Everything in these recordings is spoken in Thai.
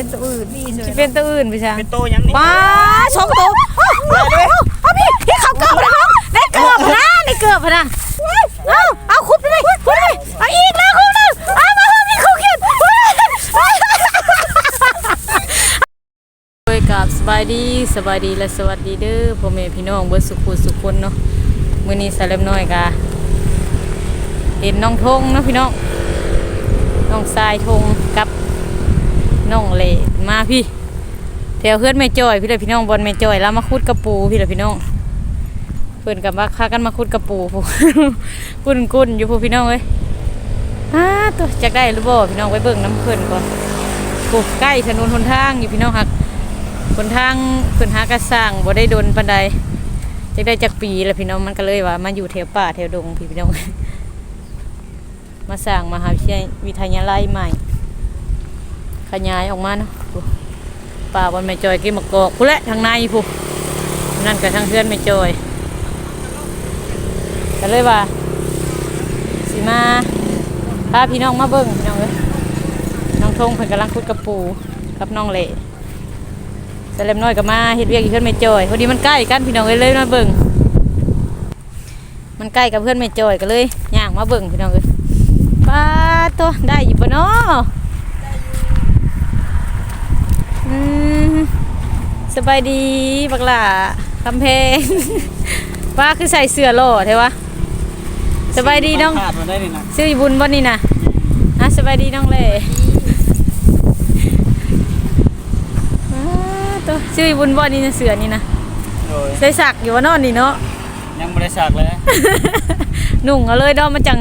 เป็นตัวอื่นมีสิเป็นตัวอื่นไปซะเป็นโตยังนี่ป้าสองตัวเอาเอาพี่พี่เขาเกือบแล้วน้องได้เกือบนะได้เกือบนะเอาเอาคุบไปเลยคุบไปเลยเอาอีกแล้วคุบหนึงเอามาเอาพี่คุบเขียนโดยกับสบายดีสบายดีและสวัสดีเด้อพ่อแม่พี่น้องเบิดสุขุสุขคนเนาะมื้อนี้สาเล็มน้อยกะเห็นน้องทงเนาะพี่น้องน้องทรายทงกับ น้องเหลมาพี่แถวเพื่อนแม่จอยพี่เลยพี่น้องบอลแม่จอยแล้วมาคุดกระปูพี่เลยพี่น้องเพื่อนกับว่าค้ากันมาคุดกระปูพวกกุ้นกุ้นอยู่พวกพี่น้องเอ้ยอ้าตัวจักได้หรือบ่พี่น้องไปเบิ่งน้ำเพื่อนก่อนปลูกใกล้ถนนหนทางอยู่พี่น้องหักหนทางเพื่อนหากระสร้างบ่ได้โดนปันใดจักได้จักปีแล้วพี่น้องมันก็เลยว่ามาอยู่แถวป่าแถวดงพี่พี่น้องมาสร้างมหาวิทยาวิทยาลัยใหม่ ขยายออกมาเนาะป่าบนไม่จอยกินมะกอกผู้และทางในผู้นั่นกับทางเพื่อนไม่จอยก็เลยว่าสิมาพาพี่น้องมาเบิ่งพี่น้องเลยน้องทงเพิ่นกำลังคุดกระปูกับน้องเล่สเล็มน้อยก็มาเฮ็ดเวียกอยู่เพื่อนไม่จอยพอดีมันใกล้กันพี่น้องเลยเลยมาเบิ่งมันใกล้กับเพื่อนไม่จอยก็เลยย่างมาเบิ่งพี่น้องเลยป้าตัวได้อยู่ปะเนาะ อืม สบายดีบักหล่าคำเพงว่าคือใส่เสื้อโหล่เทวะสบายดีน้องขาดมาได้นี่นะซื้ออยู่บุญบ่นี่นะฮะสบายดีน้องเล่อ้าตัวซื้ออยู่บุญบ่นี่นะเสือนี่นะโดยใส่สักอยู่ว่านอนนี่เนาะ ยังบ่ได้สักเลยนุ่งเอาเลยดอกมาจัง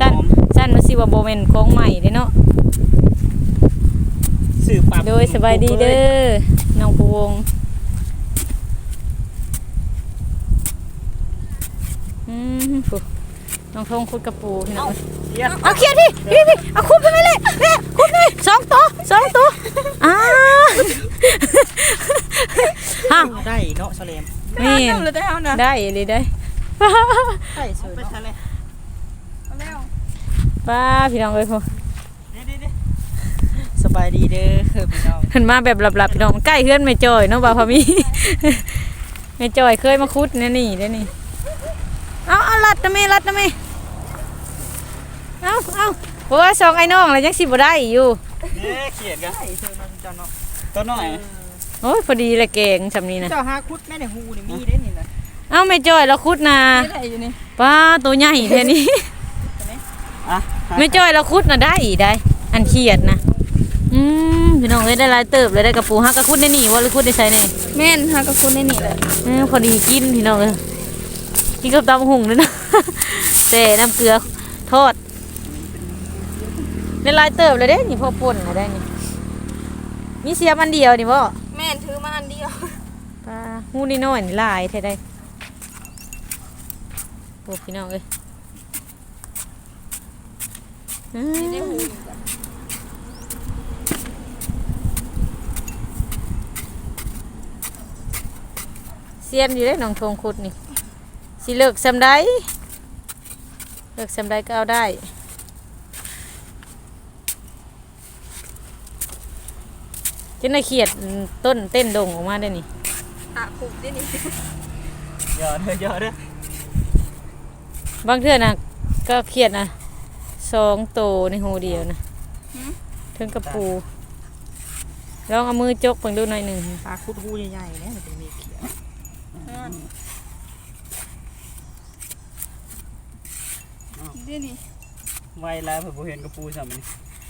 สั้นสั้นมาสิว่าโบเมนของใหม่เด้เนาะสื่อ ปรับโดยสบายดีเด้อน้องผู้วงอืมผู้น้องทงคุดกระปูพี่น้องเสียเอาเคลียร์พี่พี่พี่เอาคุดไปเลยพี่คุดไปสองตัวสองตัวอ้าฮะได้เนาะสเลมนี่เราได้เอานะได้เลยได้ได้สวยไปทะเลแล้วป้าพี่น้องเลยพอส บายดีเด้อพี่น้องเห็นมาแบบหลับๆพี่น้องมันใกล้เพื่อนไม่จอยเนาะบ่าวพามีไม่จอยเคยมาคุดเนี่ยนี่ได้นี่เอาเอาลัดนะแม่ลัดนะแม่เอาเอาเพราะว่าสองไอ้น้องแล้วยังสิบ่ได้อยู่ นี่เขียดกันเชิญมาจันเนาะตัวน้อยโอ้ยพอดีเลยเก่งสำนี้นะเจ้าหาคุดแม่ในหูนี่มีได้นี่นะเอาไม่จอยแล้วคุดนะไม่ได้อยู่นี่ป้าตัวใหญ่แค่นี้อะไม่จอยแล้วคุดนะได้อีได้ อันเขียดนะ อืมพี่น้องเลยได้หลายเติบเลยได้กระปูฮักกระคุดได้นี่ว่าหรือคุดได้ใส่ในแม่นหากับคุณในนี่แหละเออพอดีกินพี่น้องเลยกินกับตำหุ่งเลยนะ แต่น้ำเกลือทอดในลายเติบเลยเด้นี่พอป่นเลยได้นี่มีเสียมอันเดียวนี่บ่แม่นถือมาอันเดียวปลาหูนี่น้อยนี่ลายแท้ได้โอ้พี่น้องเอ้ยอืมในหูเสียนอยู่ได้น้องทงคุดนี่สิเลิกซำได้เลิกซำได้ก็เอาได้จะน่าเขียดต้นเต้นดงออกมาได้นี่อะคุดได้นี่เยอะเด้อเยอะเด้อบางเทื่อนะก็เขียดนะสองโตในหูเดียวนะเทิงกระปูลองเอามือจกเบิ่งดูหน่อยหนึ่งปลาคุดหูใหญ่ๆเนี่ยมันจะมี เขียดได้นี่ไวแล้วเพิ่นบ่เห็นกระปูซ้ำนี่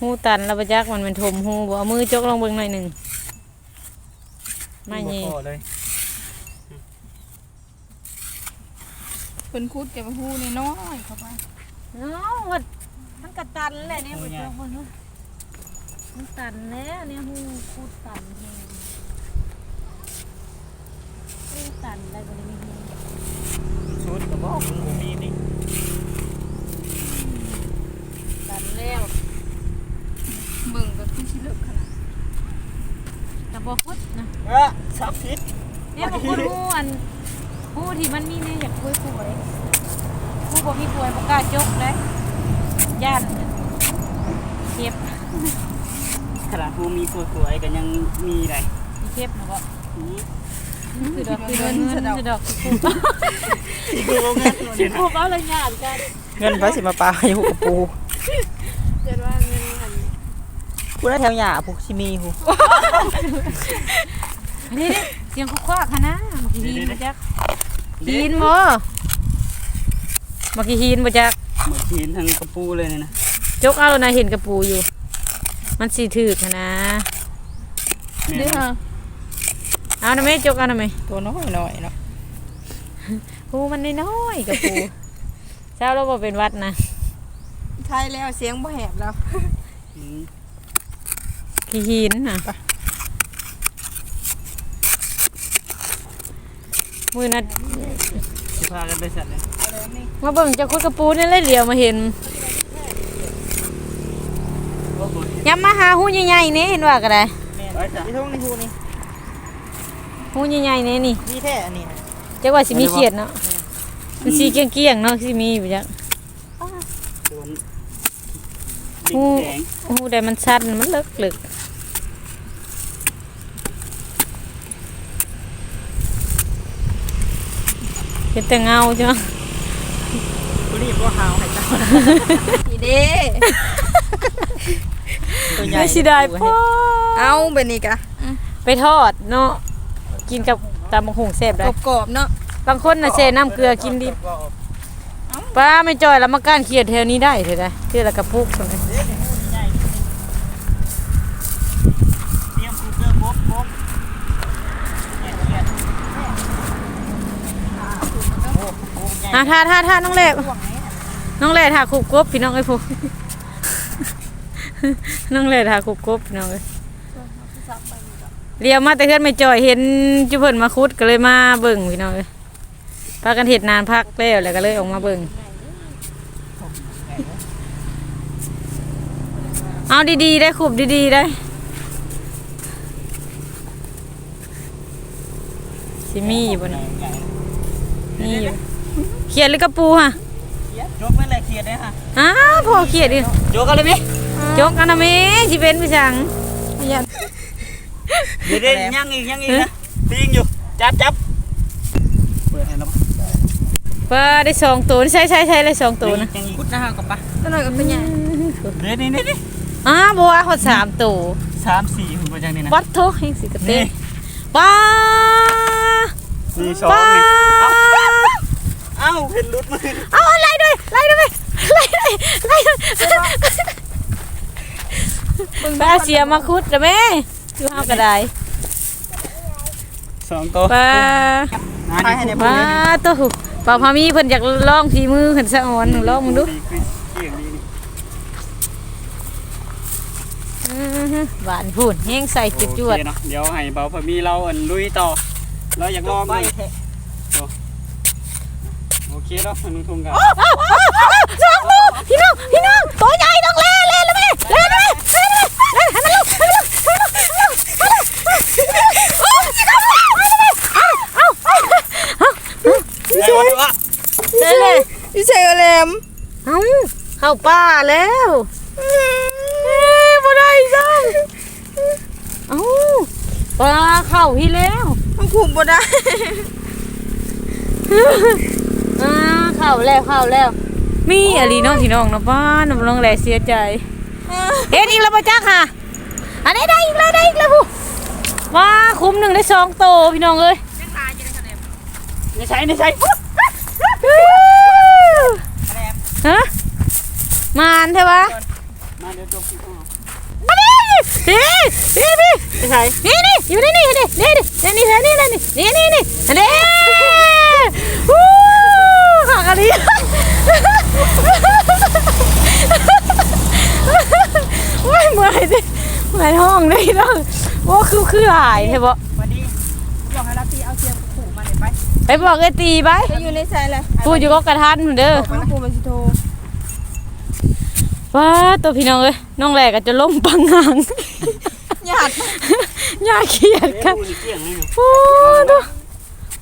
หูตันแล้วประจักมันเป็นทมหูบ่เอามือจกลองเบิ่งหน่อยหนึ่งไม่บ่นี่พอเลยเป็นคุดกับหูนี่น้อยเข้าไปเนาะมันมันกระตันแหละเนี่ยมันจะคนมันตันแล้วเนี่ยหูคูดตันแฮงหู ตันอะไรก็เลยมีหูชุดก็บอกมันบ่มีนี่ตันแล้วเบิ่งก็คือสิเลิกขนาดกระบอกคุดนะเออสับผิดเนี่ยบอกคุดหูอันหูที่มันมีเนี่ยอยากคุยป่วยหูบอกมีป่วยบอกกล้าจกเลยย่านเจ็บขนาดผู้มีสวยๆก็ยังมีได้มีเทปนะบ่อืม คือดอกคือเงินคือดอกคือปูคือโรงงานโน่นนี่ปูนะเอาเลยญาติกันเงินพระสิมาปลาอยู่กับปูเจ็ดว่าเงินอันกูได้แถวหยาปูชิมีปูอันนี้ดิเสียงคุกควักค่ะนะเมื่อกี้ฮีนบ่จักฮีนบ่เมื่อกี้ฮีนบ่จักเหมือนหินทางกระปูเลยเนี่ยนะจกเอาแล้วนะเห็นกระปูอยู่ มันสีถือกค่ะนะแม่นี่นค่ะ เอาหน่อยไหมจกเอาหน่อยไหมตัวน้อยหน่อยเนาะปูมันน้อยๆกระปูเช้าเราบ่เป็นหวัดนะใช่แล้วเสียงบ่แหบแล้วอืมขี้หินน่ะมือนัดสิพากันไปสัตว์เลยมาเบิ่งเจะคุดกระปูนี่เลยเดียวมาเห็นว่าบ่ย้ำมาหาหูใหญ่ๆนี่เห็นว่าก็ได้ไปสัตว์นี่ทุ่งนี่ฮูนี่ หูใหญ่ๆนี่นี่นี่แท้อันนี้นะจักว่าสิมีเขียดเนาะมันสีเกลี้ยงๆเนาะสิมีอยู่จักโดนโอ้เด็กแข็งหูแต่มันชัดมันเลิกลึกเห็นแต่เงาจ้ะกูรีบว่าหาวให้เจ้านี่เด้ตัวใหญ่ไม่สิได้พ่อเอาแบบนี้กะไปทอดเนาะ กินกับตำบักหุ่งแซ่บได้กรอบๆเนาะบางคนน่ะเซน้ำเกลือกินดิบป้าไม่จ่อยแล้วมาก้านเขียดแถวนี้ได้เถอะได้เทื่อละกระปุกใช่ไหมเตรียมคูเกอร์บ๊บบ๊บเกียดเกียดอะท่าท่าท่าน้องเล็บน้องเล็บท่าคุบกบพี่น้องไอ้พวกน้องเล็บท่าคุบกบพี่น้องเอ้ย เรียวมาแต่เพื่อนไม่จ่อยเห็นจุเพิ่นมาคุดก็เลยมาเบิ่งพี่น้องเอ้ยพากันเห็ดนานพักแล้วแล้วก็เลยออกมาเบิ่งเอาดีๆได้คุบดีๆได้สิมีอยู่บนใหญ่นี่อยู่เขียดหรือกระปูฮะยกไม่เลยเขียดเลยฮะอ้าวพอเขียดดิยกกันเลยไหมจกอันนะแม่สิเป็นไปสั่งยัน เดี๋ยวเดี๋ยวยังอีกยังอีกนะตีงอยู่จับจับเปิดให้แล้วปะปลาได้สองตัวใช่ใช่ใช่เลยสองตัวนะยังอีกพุดหน้ากับปะตัวน้อยกับตัวใหญ่เดี๋ยวนี่นี่นี่อ้าบัวเขาสามตัวสามสี่หุ่นประจังนี่นะวัดโทเฮงสิกระเตนี่ปลานี่สองปลานี่เอ้าเอ้าเห็นรุดมือเอาอะไรด้วยไล่ด้วยไล่ด้วยไล่ด้วยปลาเสียมาคุดนะแม่ คือเอากระไดสองตัวปลางานนี้ปลาตัวหูปลาพามีเพิ่นอยากลองฝีมือเพิ่นสะอ่อนหนูลองมึงดูดีคือเกี่ยงดีนี่อื้อหือหวานพูนแห้งใส่จุดจวด โอเคเนาะเดี๋ยวให้เบาพอมีเราอันลุยต่อ เราอยากลองไปเลยแท้โอเคเนาะมันทุ่งกัน สองตัวพี่น้องพี่น้องตัวใหญ่ต้องเล่เล่แล้วแม่เล่เลยเล่เลยเล่ให้มันลุกให้มันลุกให้มันลุกให้มันลุกเอาเอาเอา เดี๋ยวดูว่าเลยพี่ชายแหลมเอาเข้าป่าแล้วเอ้บ่ได้จ้งเอ้าปลาเข้าพี่แล้วมันคุมบ่ได้อ่าเข้าแล้วเข้าแล้ว มีอะไรน้องพี่น้องนะป้าน้องน้องแหล่เสียใจเฮ็ดอีกแล้วป่ะจ๊ะค่ะอันนี้ได้อีกแล้วได้อีกแล้วผู้ว้าคุ้มหนึ่งได้สองโตพี่น้องเอ้ย ไม่ใช่ไม่ใช่ฮะมานใช่ปะมาเดี๋ยวจบคลิปก่อนอันนี้นี่นี่นี่ไม่ใช่นี่นี่อยู่นี่นี่นี่นี่นี่นี่นี่นี่นี่นี่นี่อันนี้วู้หักอันนี้ว้ายเมื่อยดิเมื่อยท้องได้ต้องโอ้คือคือหลายใช่ปะ วันนี้บอกให้รับพี่เอาเทียมขู่มาเลย ไปไปบอกไอ้ตีไปจะอยู่ในสายเลยพูดอยู่ก็กระทันเด้อมันคุมมันสิโทรว้าตัวพี่น้องเอ้ยน้องแหลกก็จะล้มปังหางญาติย่าเขียดเอ๊ะกันพูดอีกเกี่ยงนี่โอ้ตัว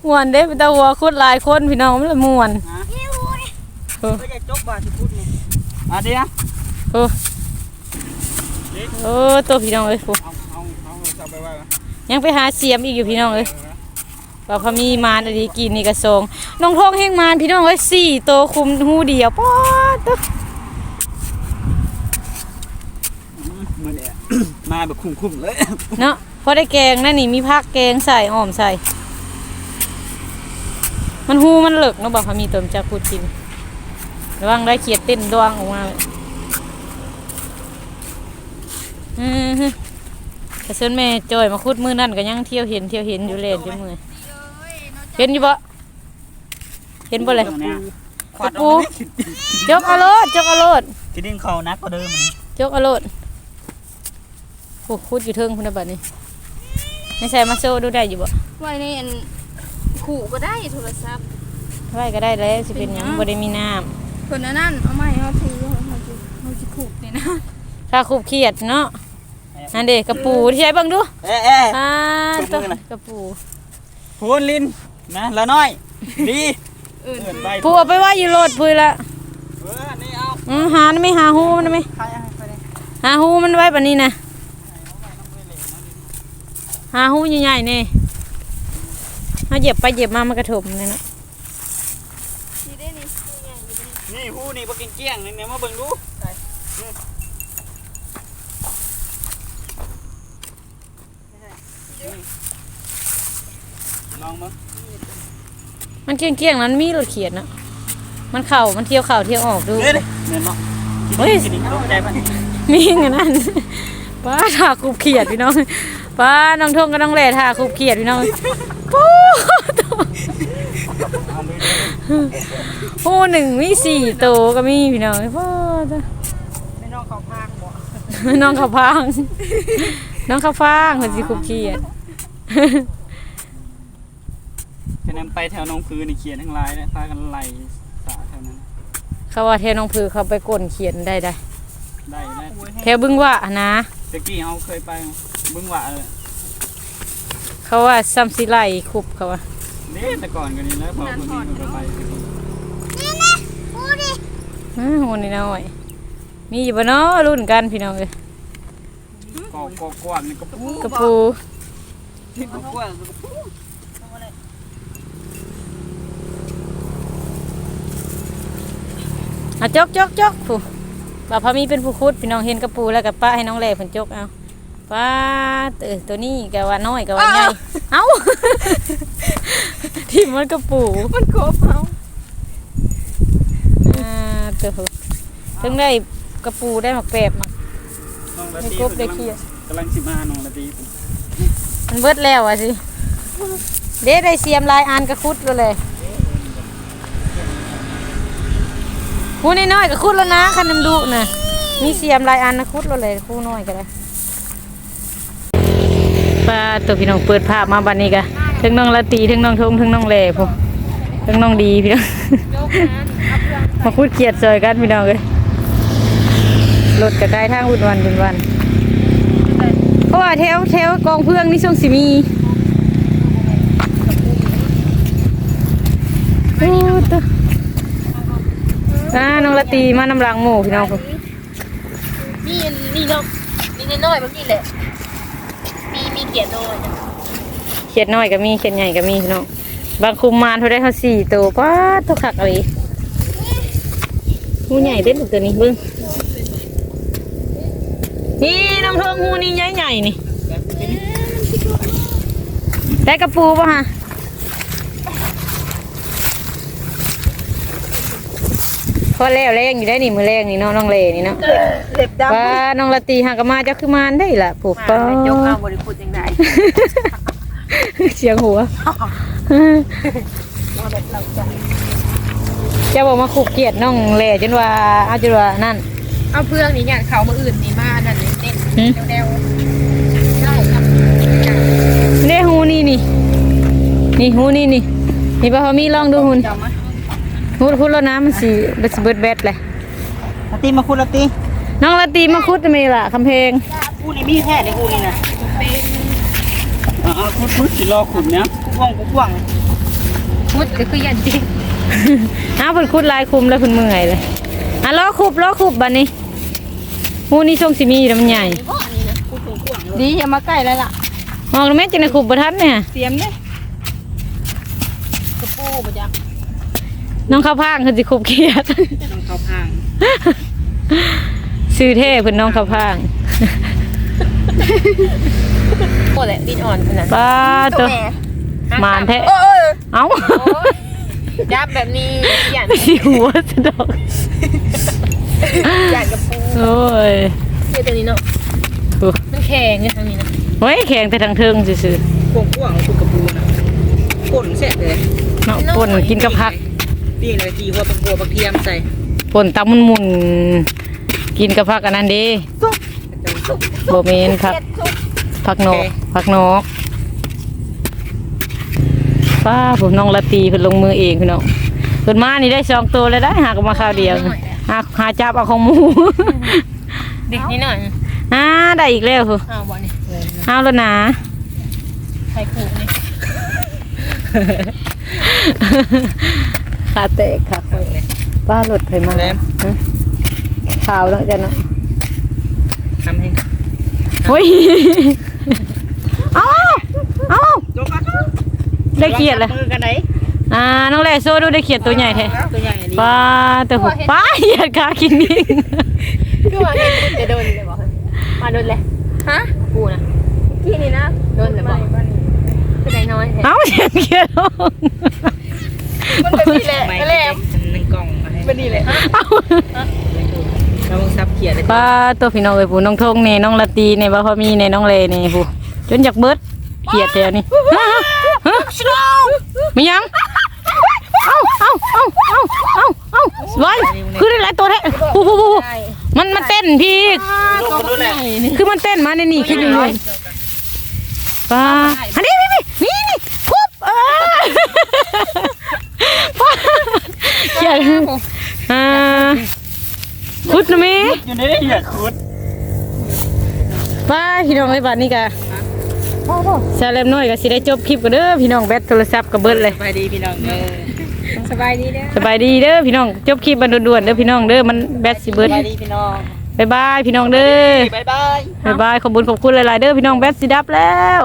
ม่วนเด้เป็นตาหัวโคตรหลายคนพี่น้องมันละม่วนก็จะจกบาสิพุดนี่อะเดี๋ยวเออเดี๋ยวโอ้ตัวพี่น้องเอ้ยผู้เอาเอาเอาเอาไปไว้ไว้ยังไปหาเสียมอีกอยู่พี่น้องเอ้ย ว่าเขามีมารอะไรกินนี่กระทรงน้องทองแห้งมารพี่น้องเอ้ยสี่ตัวคุมหูเดียวป๊อดตัวมือเนี่ยมาแบบคุ้มๆเลยเนาะพอได้แกงนั่นนี่มีผักแกงใส่อ้อมใส่ มันหูมันเหลิกเนาะบอกเขามีตัวมนจากพูดกินระวังได้เขียดเต้นดวงออกมาอือฮึแต่ส่วนแม่จอยมาคุดมือนั่นก็ยังเที่ยวเห็นเที่ยวเห็นอยู่เลยจมือ เห็นอยู่บ่เห็นบ่เลยขวาดปูจกเอาโลดจกเอาโลดที่ดินเขานักกว่าเดิมมันจกเอาโลดโอ้คุดอยู่เทิงพุ่นนะบัดนี้ไม่ใช่มาโซดูได้อยู่บ่ไว้ในอันขู่ก็ได้โทรศัพท์ไว้ก็ได้แล้วสิเป็นหยังบ่ได้มีน้เพิ่นอันนั่นเอาไม้เฮาถือเฮาสิเฮาสิขู่นี่นะำถ้าคุบเครียดเนาะนั่นเด็กกระปูที่ใช้เบิ่งดูเอ๊ะเอ๊ะอ่าคุบตัวมือหน่อยกระปูพูนลิน นะละน้อย ดีเอินไปปูเอาไปไว่าอยู่โลดพุยละเออนี่เอาอือหาไม่หาหูมันไหมใครเอาให้ไปเลยหาหูมันไว้ปานนี้นะหาหูใหญ่ๆนี่ถ้าเหยียบไปเหยียบมามันกระทบนี่นะสิได้นี่สิใหญ่อยู่บ่นี่นี่หูนี่บ่กินเกลี้ยงนี่เนี่ยมาเบิ่งดู ลองมั้งมันเกี้ยงๆนั้นมีรถเขียนนะมันเข่ามันเที่ยวเข่าเที่ยวออกดูเด้เด้เห็นบ่เฮ้ยกินนี่ตกใจป่ะมีเงินนั่นป้าถาคูบเขียดพี่น้องป้าน้องทงกับน้องแหล่ถาคูบเขียดพี่น้องปูปูหนึ่งมีสี่โตวก็มีพี่น้องพ่อจ้ะไม่น้องเขาพากบ่น้องข้าวพางน้องข้าวฟางคนสิคูบเขียด ฉะนั้นไปแถวหนองพือนี่เขียนทั้งหลายเลยพากันไล่สาแถวนั้น เขาว่าแถวน้องผือเขาไปก้นเขียนได้ได้ได้แล้วแถวบึงว่านะตะกี้เฮาเคยไปเบิ่งว่าเออเขาว่าซ้ำสิไลคุบเขาว่าเด้แต่ก่อนก็นี่แล้วพอคนนี้ก็ไปอ้าวโหนี่น้อยมีอยู่บ่เนาะรุ่นกันพี่น้องเลยก็ก็กว้างนี่ก็ปูกระปูก็กว้างอะ จกจกจกผู้บ่าวพามีเป็นผู้คุดพี่น้องเห็นกระปูแล้วกับป้าให้น้องแหล่เพิ่นจกเอาป้าเออตัวนี้ก็ว่าน้อยก็ว่าใหญ่เอ้าที่มันกระปูมันกบเฮาอ่าตัวผู้ถึงได้กระปูได้หมักแปบหมักน้องละให้ตีกบได้เคลียร์กำลังสิมาน้องละตีมันเบิดแล้วอะสิเด้ได้เสียมลายอันกระคุดแล้วเลย หูน้อยๆกระคุดแล้วนะคันน้ำดุนะมีเสียมลายอันนะคุดแล้วเลยคู่น้อยก็ได้ป้าตัวพี่น้องเปิดภาพมาบัดนี้กะทั้งน้องละตีทั้งน้องทงทั้งน้องแหล่พวกทั้งน้องดีพี่น้องมาคุดเกียดซอยกันพี่น้องเลยรถกระจายทางวุ่นวันวุ่นวันเพราะว่าแถวแถวกองเพื่องนี่ช่วงสิมีโอ้ตัว อ่าน้องละตีมานำรังหมูพี่น้องพุ่นมีอันนี่เนาะมีน้อยๆแบบนี้แหละมีมีเกียรติน้อยนะเขียดน้อยก็มีเขียดใหญ่ก็มีพี่น้องบางคุมมานเขาได้เขาสี่ตัวป้าดตัวขักอะไรหูใหญ่เด้นตัวนี้เบิ้งนี่น้องทองหูนี่ใหญ่ใหญ่ๆนี่ได้กระปูป่ะฮะ พอแล้วแรงอยู่ได้นี่มือแรงนี่เนาะน้องเลนี่เนาะเล็บดำว่าน้องละตีหากนมาจะคือมานได้ล่ะผูกก็เป็นยกเอาบริพูดยังไงเสียงหัวเจะบอกมาขุกเกียดน้องแหล่จนว่าเอาจนว่านั่น เอาเพื่องนี่เนี่ยเขามาอื่นนี่มานั่นเน้นหืมแนวๆได้ครับเด้หูนี่นี่นี่หูนี่นี่นี่ป่ะพอมีลองดูหุ่น จำไหมหูพูดแล้วนะมันสีมันสิเบิดแบดเลยละตีมาคุณละตีน้องละตีมาคุดไม่ล่ะคำเพลงกูนี่มีแท้ในกูนี่นะเอาคุดคุดสิรอขุดเนี่ยกว้างกว้างพูดก็คือยันจริงอ้าวเพิ่นคุดลายคุมแล้วเพิ่นเมื่อยเลยอะล้อคุบล้อคุบบัดนี้หูนี่ทรงสิมีอยู่แล้วมันใหญ่บ่อันนี้ดีอย่ามาใกล้แล้วล่ะมองแล้วแม่จังได๋คุบบ่ทันเนี่ยเตรียมเด้กระปูบ่จัก น้องข้าวพางคือสิคุบเขียดต้องเข้าพางชื่อเท่เพิ่นน้องข้าวพางโอ้แหละดินอ่อนขนาดป้าตัวมานแท้เออเอ้ายับแบบนี้อย่างสิหัวสะดอกอย่างกับปูโอ้ยเดี๋ยวตัวนี้เนาะโอ้มันแข็งเนี่ยทางนี้นะไว้แข็งแต่ทางเทิงซื่อพวงพวงเอาคุกกระปูนะป่นเสร็จเลยๆเนาะป่นกินกับผัก ปิ้งเลยตีหัวปักบัวปักเทียมใส่ป่นตำมุนๆกินกับผักอันนั้นเด้บ่แม่นผักผักนกผักนกป้าผมน้องละตีเพิ่นลงมือเองพี่น้องเพิ่นมานี่ได้สองตัวแล้วได้หากนมาคราวเดียวหาหาจับเอาของหมูเด็กนิดหน่อยอ่าได้อีกแล้วเหรออ้าวบ่นี่เอาแล้วนะใครผูกนี่ ขาเตะค่ะป้าหลุดไปมาแล้วฮะข่าวแล้วจ้ะเนาะทำให้โอ้ยเอาเอาจบอะได้เขียดเลยมือกันไหนอ่าน้องแลโซ่ดูได้เขียดตัวใหญ่แท้ตัวใหญ่ดีป้าแต่หัวป้าเหยียดขากินนิ่งคือว่าเห็นจะโดนเลยบอกมาโดนเลยฮะปูนะที่นี่นะโดนเลยบอกเป็นไรน้อยเอาเสียงเขียดลง มันเป็นนี่แหละไม่นั่นแหละหนึ่งกล่องมาให้เป็นนี่แหละเอาเราซับเขียดเลยป้าตัวพี่น้องเอ้ยผู้น้องทงนี่น้องละตีนี่บ่พอมีนี่น้องเลนี่ผู้จนอยากเบิดเขียดแถวนี่ฮะฮะมีหยังเอาเอาเอาเอาเอาเอาไว้คือได้หลายตัวแท้ผู้ผู้ผู้มันมันเต้นพี่ลงมาดูแหละคือมันเต้นมาในนี่คิดดูเลยป้าอันนี้นี่นี่นี่นี่ปุ๊บเออป้า เขียนอ่าคุดนะแมีอยู่ในนี้เหยื่อคุดป้าพี่น้องไอ้บ้านนี่กะซาเลมน้อยก็สิได้จบคลิปกันเด้อพี่น้องแบตโทรศัพท์ก็เบิดเลยไปดีพี่น้องเด้อสบายดีเด้อสบายดีเด้อพี่น้องจบคลิปบันด่วนๆเด้อพี่น้องเด้อมันแบตสิเบิดไปดีพี่น้องบ๊ายบายพี่น้องเด้อบ๊ายบายบ๊ายบายขอบคุณขอบคุณหลายๆเด้อพี่น้องแบตสิดับแล้ว